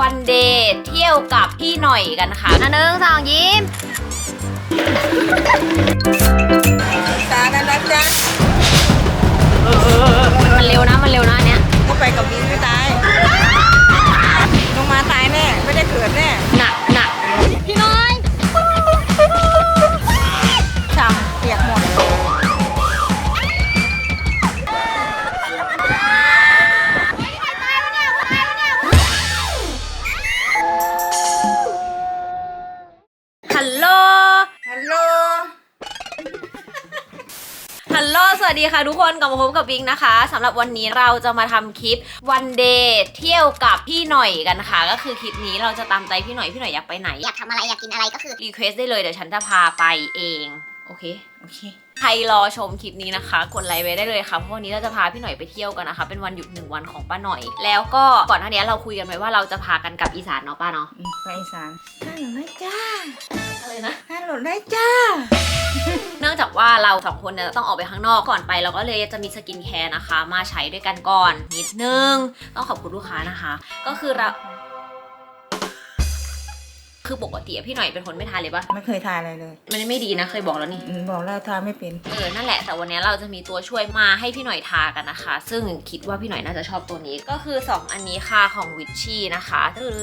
วันเดย์เที่ยวกับพี่หน่อยกันค่ะนะหนึ่งสองยิ้มตานะนะจ๊ะมันเร็วนะมันเร็วนะอันเนี้ยก็ไปกับบินไม่ตายลงมาตายแน่ ไม่ได้เกิดแน่ หนัก ดีค่ะทุกคนกลับมาพบกับบิงนะคะสำหรับวันนี้เราจะมาทำคลิปวันเดย์เที่ยวกับพี่หน่อยกันค่ะ ก็คือคลิปนี้เราจะตามใจพี่หน่อยพี่หน่อยอยากไปไหน อยากทำอะไรอยากกินอะไรก็คือรีเควสได้เลยเดี๋ยวฉันจะพาไปเองโอเคโอเคใครรอชมคลิปนี้นะคะ กดไลค์ไว้ได้เลยค่ะเพราะวันนี้เราจะพาพี่หน่อยไปเที่ยวกันนะคะ เป็นวันหยุดหนึ่งวันของป้าหน่อย แล้วก็ก่อนหน้านี้เราคุยกันไว้ว่าเราจะพากันกลับอีสานเนาะป้าเนาะอืมไปอีสานฮัลโหลได้จ้าอะไรนะฮัลโหลได้จ้า เนื่องจากว่าเราสองคนเนี่ยต้องออกไปข้างนอกก่อนไป เราก็เลยจะมีสกินแคร์นะคะ มาใช้ด้วยกันก่อนนิดนึง ต้องขอบคุณลูกค้านะคะ ก็คือเรา คือปกติอะพี่หน่อยเป็นคนไม่ทานเลยปะไม่เคยทานอะไรเลย มันไม่ดีนะเคยบอกแล้วนี่ อืมบอกแล้วทานไม่เป็นเออ นั่นแหละ แต่วันนี้เราจะมีตัวช่วยมาให้พี่หน่อยทากันนะคะ ซึ่งคิดว่าพี่หน่อยน่าจะชอบตัวนี้ ก็คือ 2 อันนี้ค่ะของวิชชี่นะคะตื่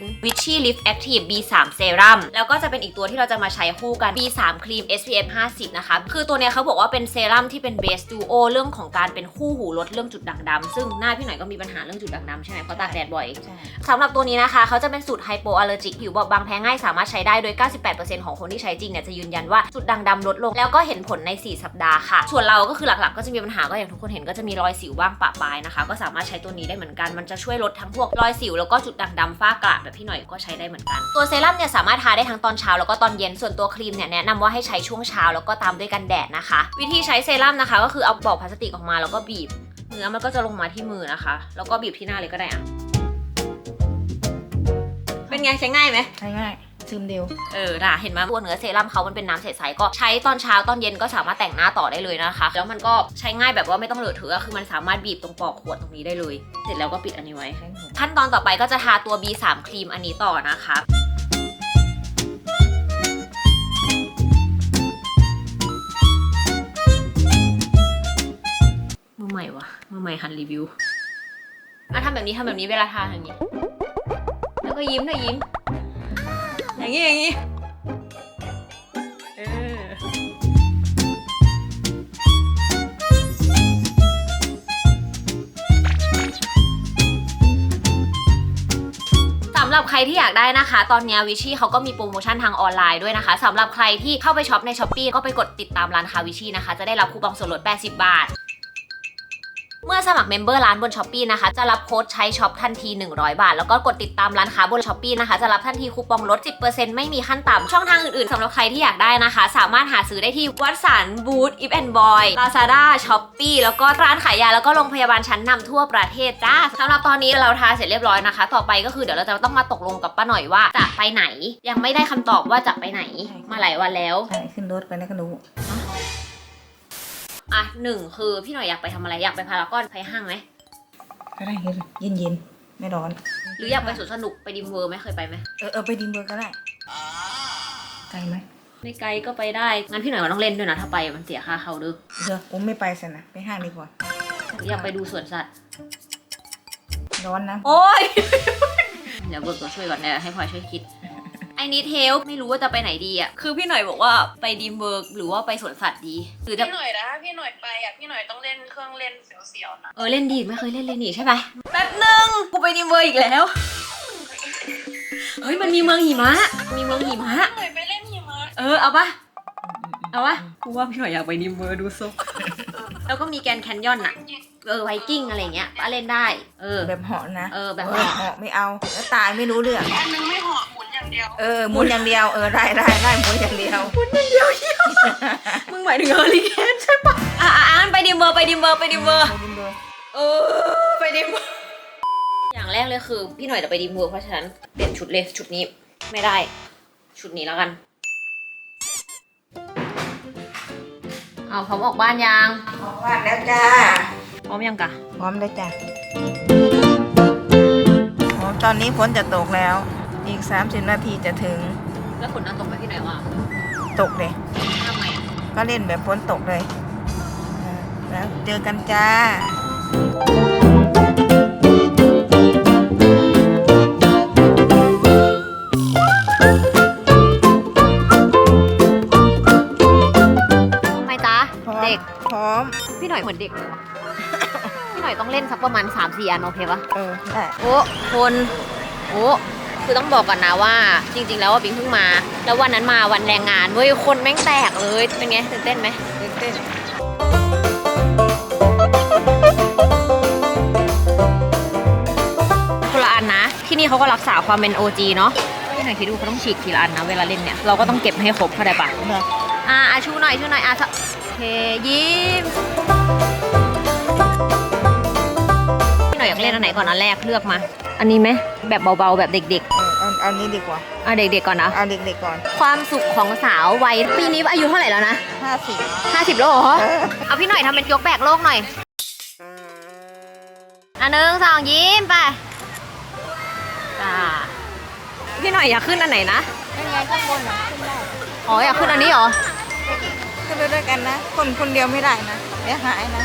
นวิชชี่ลิฟแอคทีฟ B3 เซรั่ม แล้วก็จะเป็นอีกตัวที่เราจะมาใช้คู่กัน B3 ครีม SPF 50 นะคะ คือตัวเนี้ยเขาบอกว่าเป็นเซรั่มที่เป็นเบสดูโอเรื่องของการเป็นคู่หูลดเรื่องจุดด่างดำซึ่งหน้าพี่หน่อยก็มีปัญหาเรื่องจุดด่างดำใช่ไหมเพราะตากแดดบ่อย ใช่ สำหรับตัวนี้นะคะ เขาจะเป็นสูตรไฮโปอ l ลเลอร์จิกผิวบอบบางบางแพ้ง่ายสามารถใช้ได้โดย 98%ของคนที่ใช้จริงเนี่ยจะยืนยันว่าจุดด่างดำลดลง แล้วก็เห็นผลใน 4 สัปดาห์ค่ะ ส่วนเราก็คือหลักๆ ก็จะมีปัญหาก็อย่างทุกคนเห็นก็จะมีรอยสิวบ้างปะปลายนะคะ ก็สามารถใช้ตัวนี้ได้เหมือนกัน มันจะช่วยลดทั้งพวกรอยสิวแล้วก็จุดด่างดำฝ้ากระแบบพี่หน่อยก็ใช้ได้เหมือนกัน ตัวเซรั่มเนี่ยสามารถทาได้ทั้งตอนเช้าแล้วก็ตอนเย็น ส่วนตัวครีมเนี่ยแนะนำว่าให้ใช้ช่วงเช้าแล้วก็ตามด้วยกันแดดนะคะ วิธีใช้เซรั่มนะคะ ก็คือเอาปอกพลาสติกออกมาแล้วก็บีบเนื้อมันก็จะลงมาที่มือนะคะ แล้วก็บีบที่หน้าเลยก็ได้อะ ไงใช้ง่ายไหมใช้ง่ายซึมเร็ว เออน่ะเห็นไหมตัวเนื้อเซรั่มเขามันเป็นน้ำใสๆก็ใช้ตอนเช้าตอนเย็นก็สามารถแต่งหน้าต่อได้เลยนะคะ แล้วมันก็ใช้ง่ายแบบว่าไม่ต้องเหลอะเทอะคือมันสามารถบีบตรงปลอกขวดตรงนี้ได้เลย เสร็จแล้วก็ปิดอันนี้ไว้ใช้หัวขั้นตอนต่อไปก็จะทาตัว B3 ครีมอันนี้ต่อนะคะมือใหม่วะมือใหม่หันรีวิวอะทำแบบนี้ทำแบบนี้เวลาทาอย่างนี้ แล้วก็ยิ้มนะยิ้ม อย่างนี้อย่างนี้เออสำหรับใครที่อยากได้นะคะ ตอนนี้วิชี่เขาก็มีโปรโมชั่นทางออนไลน์ด้วยนะคะสำหรับใครที่เข้าไปช็อปในช้อปปีก็ไปกดติดตามร้านค้าวิชี่นะคะ จะได้รับคูปองส่วนลด 80 บาท เมื่อสมัครเมมเบอร์ร้านบนช้อปปีนะคะ จะรับโค้ดใช้ช็อปทันที 100 บาท แล้วก็กดติดตามร้านค้าบนช้อปปีนะคะ จะรับทันทีคูปองลด 10%ไม่มีขั้นต่ำช่องทางอื่นๆสำหรับใครที่อยากได้นะคะ สามารถหาซื้อได้ที่วัดสันบูธอิฟแอนด์บอยลาซาด้าช้อปปีแล้วก็ร้านขายยาแล้วก็โรงพยาบาลชั้นนำทั่วประเทศจ้าสำหรับตอนนี้เราทาเสร็จเรียบร้อยนะคะ ต่อไปก็คือเดี๋ยวเราจะต้องมาตกลงกับป้าหน่อยว่าจะไปไหน ยังไม่ได้คำตอบว่าจะไปไหนมาหลายวันแล้วใช่ขึ้นรถไปแล้วก็รู้ อะหนึ่งคือพี่หน่อยอยากไปทำอะไรอยากไปพารากอนไปห้างไหมก็ได้เย็นเย็นๆไม่ร้อน หรืออยากไปสวนสนุกไปดิมเวอร์ไหมเคยไปไหมเออเออไปดินเบอร์ก็ได้ไกลไหมไม่ไกลก็ไปได้งั้นพี่หน่อยก็ต้องเล่นด้วยนะถ้าไปมันเสียค่าเขาดึกเดี๋ยวผมไม่ไปสินะไปห้างดีกว่าอยากไปดูสวนสัตว์ร้อนนะ โอ้ยเดี๋ยวเบิกตัวช่วยก่อนเนี่ยให้พลอยช่วยคิด ไอ้นี้เทลไม่รู้ว่าจะไปไหนดีอะ คือพี่หน่อยบอกว่าไปดีมเบิร์กหรือว่าไปสวนสัตว์ดี หรือจะ พี่หน่อยนะถ้าพี่หน่อยไปอะพี่หน่อยต้องเล่นเครื่องเล่นเสียวๆนะเออเล่นดีไม่เคยเล่นเลยนี่ใช่ไหมแป๊บนึงกูไปดีมเบิร์กอีกแล้ว เฮ้ยมันมีเมืองหิมะ มีเมืองหิมะ พี่หน่อยไปเล่นหิมะเออเอาปะเอาปะกูว่าพี่หน่อยอยากไปดีมเบิร์กดูซุกแล้วก็มีแกรนด์แคนยอนอะเออไวกิ้งอะไรเงี้ยป้าเล่นได้ เออ แบบเหาะนะเออแบบเหาะ เหาะไม่เอา แล้วตายไม่รู้เรื่อง อันนึงไม่เหาะหมุน อย่างเดียว เออหมุนอย่างเดียวเออได้ได้ได้หมุนอย่างเดียวมึงหมายถึงเฮอริเคนใช่ปะอะอะอะงั้นไปดิมเบอร์ไปดิมเบอร์ไปดิมเบอร์ไปดินเบอร์เออไปดิมเบอร์อย่างแรกเลยคือ พี่หน่อยจะไปดิมเบอร์เพราะฉะนั้นเปลี่ยนชุดเลยชุดนี้ไม่ได้ ชุดนี้แล้วกัน เอาพร้อมออกบ้านยังออกบ้านแล้วจ้าพร้อมยังกะพร้อมแล้วจ้าโอเคตอนนี้ฝนจะตกแล้ว อีก 30 นาทีจะถึง แล้วฝนน่าตกไปที่ไหนวะตกเลย ทำไมอะ ก็เล่นแบบฝนตกเลยเออแล้วเจอกันจ้า ทำไมจ๊ะพร้อม เด็กพร้อม พี่หน่อยเหมือนเด็กเลยว่ะพี่หน่อยต้องเล่นสักประมาณ3 4อันโอเคปะเออได้โอ้คนโอ้ คือต้องบอกก่อนนะว่า จริง ๆ แล้วว่าบิงเพิ่งมา แล้ววันนั้นมาวันแรงงานเว้ยคนแม่งแตกเลยเป็นไงตื่นเต้นไหมตื่นเต้นคนละอันนะ ที่นี่เขาก็รักษาความเป็น OG เนาะพี่หน่อยคิดดูเขาต้องฉีกทีละอันนะเวลาเล่นเนี่ยเราก็ต้องเก็บให้ครบเข้าใจปะได้อ่าอะชูหน่อยชูหน่อยอะสะโอเคยิ้มพี่หน่อยอยากเล่นอันไหนก่อนอันแรกเลือกมา อันนี้ไหมแบบเบาๆแบบเด็กเออเอาเอานี้ดีกว่า ๆอะเด็กๆก่อนนะเอาเด็กๆก่อนความสุขของสาววัยปีนี้อายุเท่าไหร่แล้วนะ50 50แล้วเหรอเออเอาพี่หน่อยทำเป็นยกแบกโลกหน่อยอันหนึ่งสองยิ้มไปจ้าพี่หน่อยอยากขึ้นอันไหนนะยังไงข้างบนอะขึ้นได้อ๋ออยากขึ้นอันนี้เหรอ ขึ้นไปด้วยกันนะ คนคนเดียวไม่ได้นะเดี๋ยวหายนะ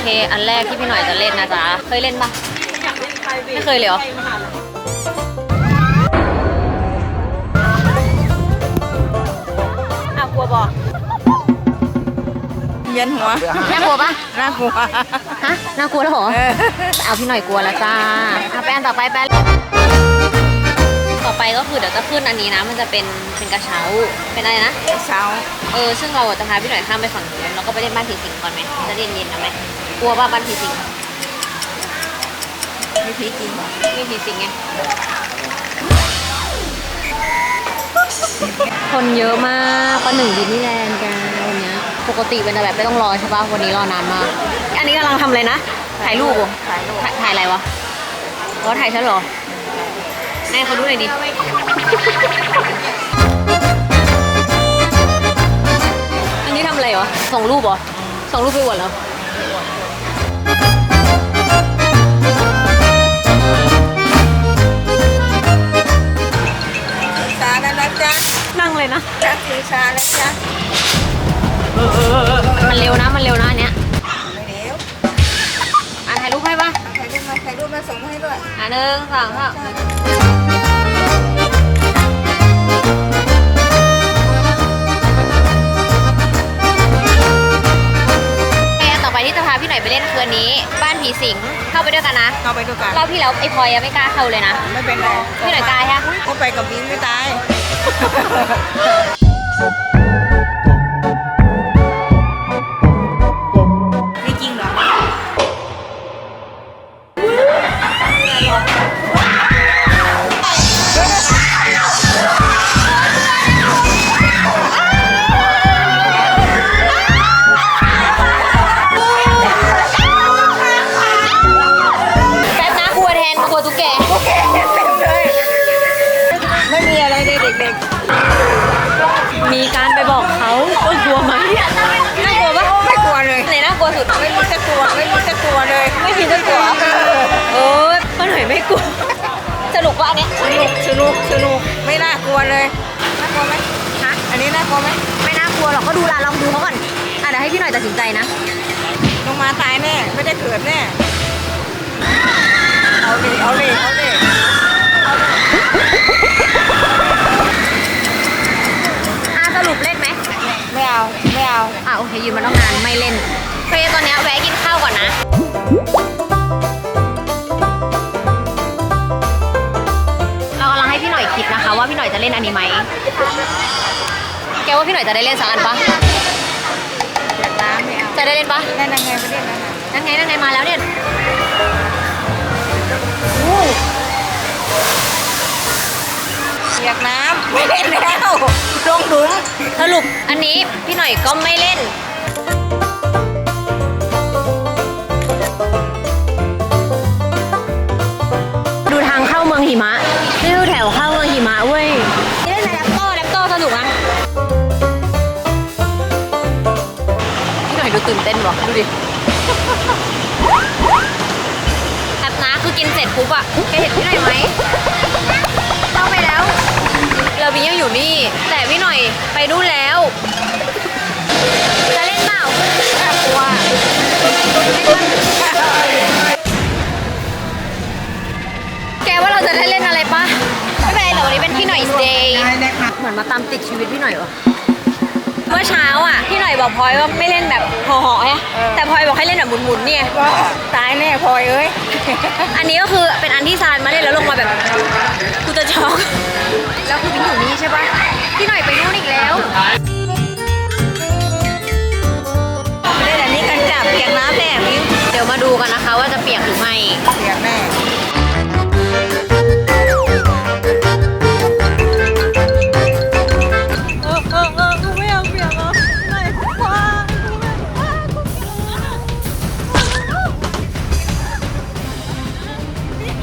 เค อันแรกที่พี่หน่อยจะเล่นนะจ๊ะ เคยเล่นปะไม่เคยเลยเหรออ้าวกลัวบอกเวียนหัว น่ากลัวปะน่ากลัว ฮะ น่ากลัวแล้วเหรอ เออเอาพี่หน่อยกลัวแล้วจ้าเอาไปอันต่อไปไปต่อไปก็คือเดี๋ยวจะขึ้นอันนี้นะ มันจะเป็นเป็นกระเช้า เป็นอะไรนะเช้า เออ ซึ่งเราจะพาพี่หน่อยข้ามไปฝั่งนู้นแล้วก็ไปเล่นบ้านผีสิงก่อนไหมจะเย็นเย็นๆนะไหม กลัวว่าบ้านผีสิงมีผีจริงมีผีสิงไง คนเยอะมากประหนึ่งดิสนีย์แลนด์กันวันเนี้ยปกติเป็นแบบไม่ต้องรอใช่ปะวันนี้รอนานมาก อันนี้กำลังทำอะไรนะ ถ่ายรูปเหรอถ่ายรูป ถ่ายถ่ายอะไรวะว่าถ่ายฉันเหรอให้เขาดูหน่อยดิ อันนี้ทำอะไรวะส่งรูปเหรอส่งรูปไปอวดเหรอ เลยนะจักสีช้าแล้วจ๊ะมันเร็วนะ มันเร็วนะอันเนี้ยไม่เร็วอะถ่ายรูปให้ปะถ่ายรูปมาถ่ายรูปมาส่งให้ด้วยอะหนึ่งสองสามโอเคต่อไปที่จะพาพี่หน่อยไปเล่นคืนนี้ บ้านผีสิง เข้าไปด้วยกันนะเข้าไปด้วยกัน รอบที่แล้วไอ้พลอยยังไม่กล้าเข้าเลยนะ ไม่เป็นไรพี่หน่อยกล้าใช่ไหมก็ไปกับบินไม่ตาย อะเดี๋ยวให้พี่หน่อยตัดสินใจนะ ลงมาตายแน่ ไม่ได้เกิดแน่ เอาเลยเอาเลยเอาเลยอะสรุปเล่นไหมไม่เอา ไม่เอา อะโอเคยืนมาต้องนานไม่เล่นโอเคตอนเนี้ยแวะกินข้าวก่อนนะเรากำลังให้พี่หน่อยคิดนะคะ ว่าพี่หน่อยจะเล่นอันนี้ไหม แกว่าพี่หน่อยจะได้เล่นสักอันปะน้ำไม่เอา จะได้เล่นปะได้ยังไงไม่ได้นะนั่นไงนั่นไงมาแล้วเนี่ยเปียกน้ำไม่เล่นแล้วลงถุงสรุปอันนี้พี่หน่อยก็ไม่เล่นดูทางเข้าเมืองหิมะนี่คือแถวเข้าเมืองหิมะเว้ยนี่เล่นอะไร พี่หน่อยดูตื่นเต้นว่ะดูดิกินเสร็จปุ๊บอะแกเห็นพี่หน่อยไหมเข้าไปแล้วเราบิงยังอยู่นี่ แต่พี่หน่อยไปนู่นแล้ว จะเล่นเปล่าน่ากลัวแกว่าเราจะได้เล่นอะไรปะไม่เป็นไรแต่วันนี้เป็นพี่หน่อย day ได้ได้ค่ะเหมือนมาตามติดชีวิตพี่หน่อยวะ เมื่อเช้าอะพี่หน่อยบอกพลอยว่าไม่เล่นแบบห่อๆฮะแต่พลอยบอกให้เล่นแบบหมุนๆเนี่ยก็ตายแน่พลอยเอ้ยอันนี้ก็คือเป็นอันที่ซานมาเล่นแล้วลงมาแบบกูจะช็อกแล้วคือบินอยู่นี่ใช่ปะพี่หน่อยไปนู่นอีกแล้วเล่นอันนี้กันจับเปียกน้ำแน่มิ้วเดี๋ยวมาดูกันนะคะ ว่าจะเปียกหรือไม่เปียกแน่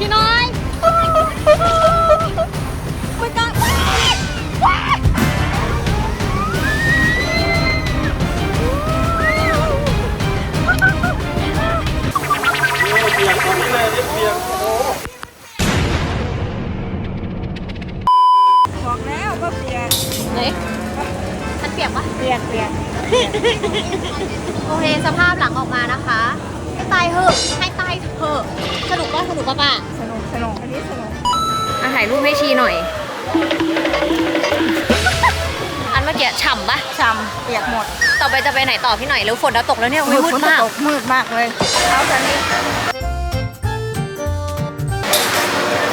พี่น้ อะถ่ายรูปให้ชีหน่อย อันเมื่อกี้ฉ่ำปะช้ำเปียกหมดต่อไปจะไปไหนต่อพี่หน่อยแล้วฝนจะตกแล้วเนี่ยอุ๊ยมืดมากตกมืดมากเลยเอาแต่นี้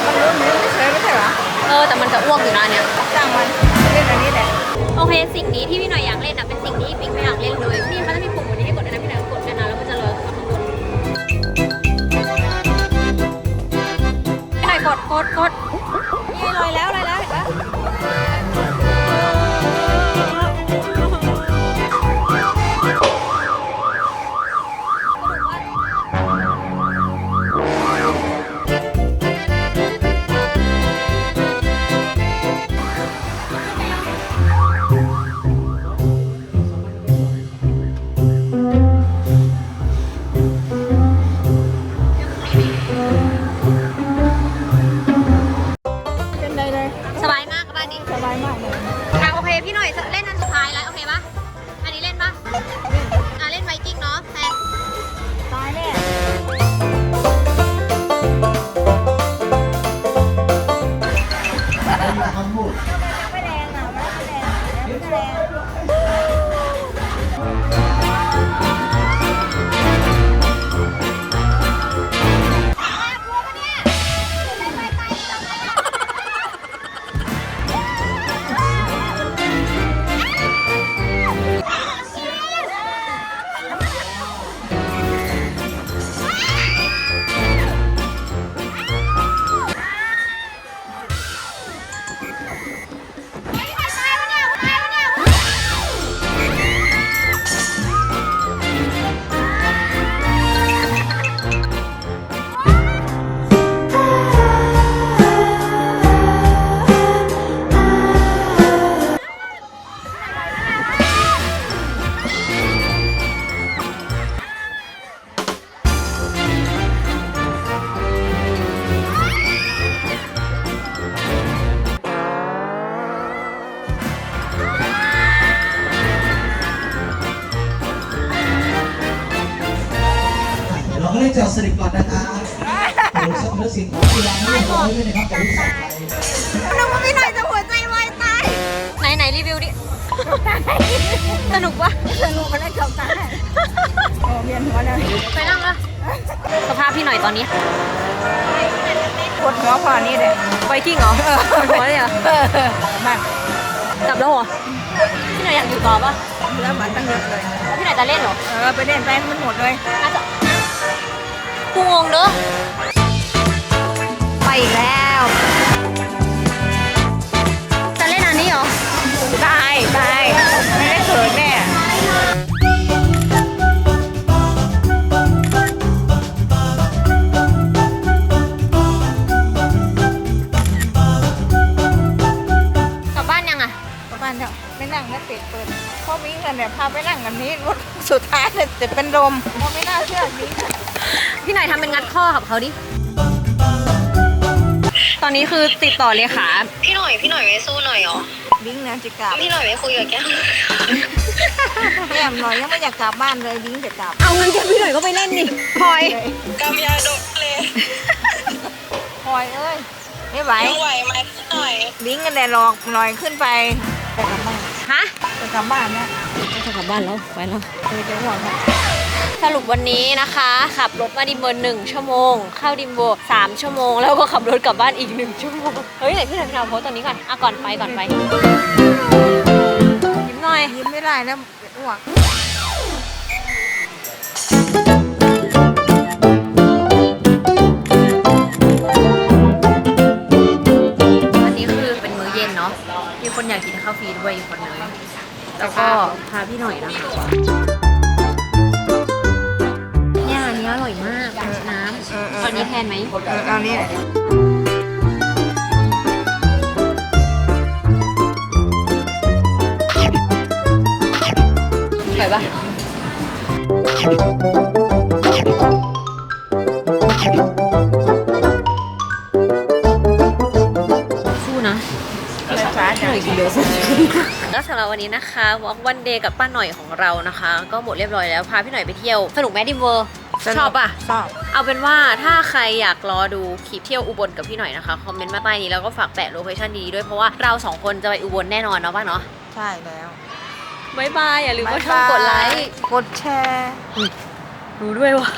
มันรู้ไหมไม่เคยไม่ใช่เหรอเออแต่มันจะอ้วกอยู่นะเนี่ย จ้างมันเล่นอันนี้แหละโอเค สิ่งนี้ที่พี่หน่อยอยากเล่นอะเป็นสิ่งที่ปิ๊งไม่อยากเล่นเลยพี่เขาจะมีปุ่มอันนี้ให้กดด้วยนะพี่หน่อยกดด้วยนะแล้วมันจะลอยขึ้นมาข้างบนพี่หน่อยกดกดกด สบายมากเลยอะโอเคพี่หน่อยเล่นอันสุดท้ายแล้วโอเคปะ หน่อยตอนนี้ปวดหัวพอนี่เลยไวกิ้งเหรอหัวเลยเหรอเออมากกลับแล้วเหรอพี่หน่อยอยากอยู่ต่อปะเหลือบัตรตั้งเยอะเลยแล้วพี่หน่อยจะเล่นเหรอเออไปเล่นไปมันหมดเลยน่าจะกูงงเด้อไปอีกแล้ว จะเล่นอันนี้เหรอได้ได้ไม่ได้เขินแน่ ยเลยจะเป็นลมพอไม่น่าเชื่อนี้พี่หน่อยทำเป็นงัดข้อกับเขาดิ ตอนนี้คือติดต่อเลยค่ะ พี่หน่อยพี่หน่อยไม่สู้หน่อยเหรอ บิงนะจะกลับพี่หน่อยไม่คุยกับแก้มแก้มหน่อยยังไม่อยากกลับบ้านเลยบิงจะกลับเอาเงินแกพี่หน่อยก็ไปเล่นดิพลอยกำยาดมเลยพลอยเอ้ยไม่ไหวยังไหวไหมพี่หน่อยบิงกันแดดหลอกหน่อยขึ้นไปจะกลับบ้านฮะจะกลับบ้านนะจะกลับบ้านแล้วไปแล้วเออจะห่วงค่ะ สรุปวันนี้นะคะ ขับรถมาดิมเบอร์หนึ่งชั่วโมง เข้าดิมโบสามชั่วโมง แล้วก็ขับรถกลับบ้านอีกหนึ่งชั่วโมง เฮ้ยไหนพี่หน่อยพี่หน่อยโพสต์ตอนนี้ก่อนอะก่อนไปก่อนไปยิ้มหน่อย ยิ้มไม่ได้แล้วจะอ้วกอันนี้คือเป็นมื้อเย็นเนาะมีคนอยากกินข้าวฟรีด้วยอีกคนนึงแล้วก็พาพี่หน่อยนะคะ นนี้แทนไหมเออเอานี้ไปปะสู้นะไฟฟ้าจะหน่อยกินเยอะสุดก็สำหรับวันนี้นะคะวอล์กวันเดย์กับป้าหน่อยของเรานะคะ ก็หมดเรียบร้อยแล้ว พาพี่หน่อยไปเที่ยว สนุกแมดิมเวอร์ ชอบป่ะชอบ เอาเป็นว่าถ้าใครอยากรอดูคลิปเที่ยวอุบลกับพี่หน่อยนะคะ คอมเมนต์มาใต้นี้แล้วก็ฝากแปะโลเคชั่นดีๆด้วยเพราะว่าเราสองคนจะไปอุบลแน่นอนเนาะป้าเนาะใช่แล้วบายบายอย่าลืมว่าช่องกดไลค์ กดแชร์ รู้ด้วยว่า